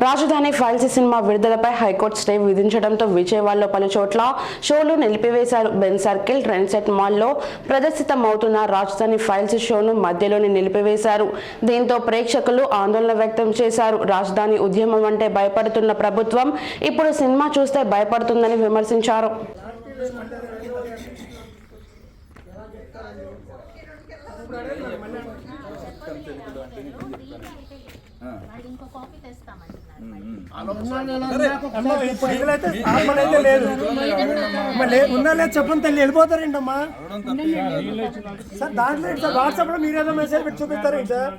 రాజధాని files cinema విడుదలపై high court stay విధించడంతో విజయవాడలో పలు చోట్ల షోలు నిలిపివేశారు. బెన్ సర్కిల్ ట్రెండ్సెట్ మాల్లో ప్రదర్శితమవుతున్న రాజధాని ఫైల్స్ షోను మధ్యలోనే నిలిపివేశారు. దీంతో ప్రేక్షకులు ఆందోళన వ్యక్తం చేశారు. రాజధాని ఉద్యమం అంటే భయపడుతున్న ప్రభుత్వం ఇప్పుడు సినిమా చూస్తే భయపడుతుందని విమర్శించారు. ఇంకో కాపీ తెస్తామంటున్నారు ఉన్నా లేదు. చెప్పండి తల్లి వెళ్ళిపోతారేంటి అమ్మా సార్ దాంట్లో సార్? వాట్సాప్లో మీరు ఏదో మెసేజ్ పెట్టి చూపిస్తారేంటి సార్?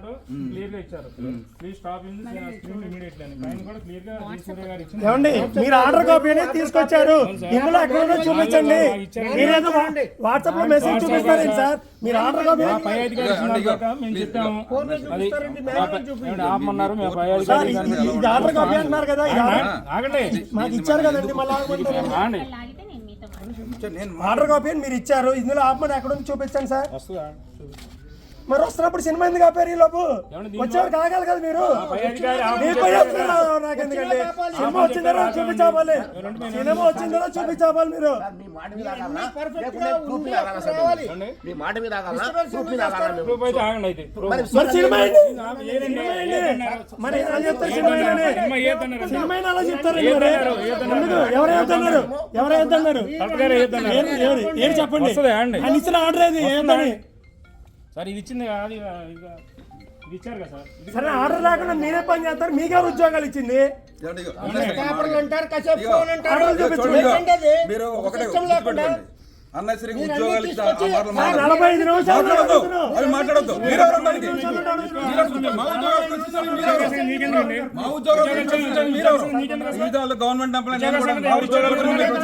క్లియర్గా ఇచ్చారు please stop in screen immediately అని. పైన కూడా క్లియర్గా డి సూర్య గారు ఇచ్చింది ఏమండి మీరు ఆర్డర్ కాపీ అనేది తీసుకొచ్చారు. ఇందులో ఎక్కడో చూపించండి. మీరేదో వాట్సాప్లో మెసేజ్ చూపిస్తారేంటి సార్? మీరు ఆర్డర్ కాపీ పై అధికారి మేము చెప్పాము. ఆపమన్నారు మేము పై అధికారి ఆర్డర్ కాపీ అంటున్నారు కదా? మాకు ఇచ్చారు కదండి మళ్ళీ నేను ఆర్డర్ కాపీ అని మీరు ఇచ్చారు. ఇందులో ఆపమని ఎక్కడ ఉంది చూపించండి సార్ మరి వస్తున్నప్పుడు సినిమా ఎందుకు ఆపారు ఈ లోపు? వచ్చేవారు కాగాలి కదా మీరు? నాకు సినిమా వచ్చిందో చూపించాలి సినిమా వచ్చిందో చూపించాలి మీరు. మీరు? ఎలా చెప్తారు సినిమా అలా చెప్తారు ఎవరు ఏదన్నారు? ఎవరు ఏదన్నారు? ఏది చెప్పండి. ఇచ్చిన ఆర్డర్ ఏది? ఏంటని సార్ ఇది ఇచ్చింది ఇక ఇది ఇచ్చారు కదా సార్. సరే ఆర్డర్ లేకుండా మీరే పని చేస్తారు మీకే ఉద్యోగాలు ఇచ్చింది. మీరు ఒకటే గుర్తుపెట్టుకోండి. ఉద్యోగాలు. నలభై ఐదు నిమిషాలు. అవి మాట్లాడొద్దు? మా ఉద్యోగాలు గవర్నమెంట్ ఎంప్లాయీ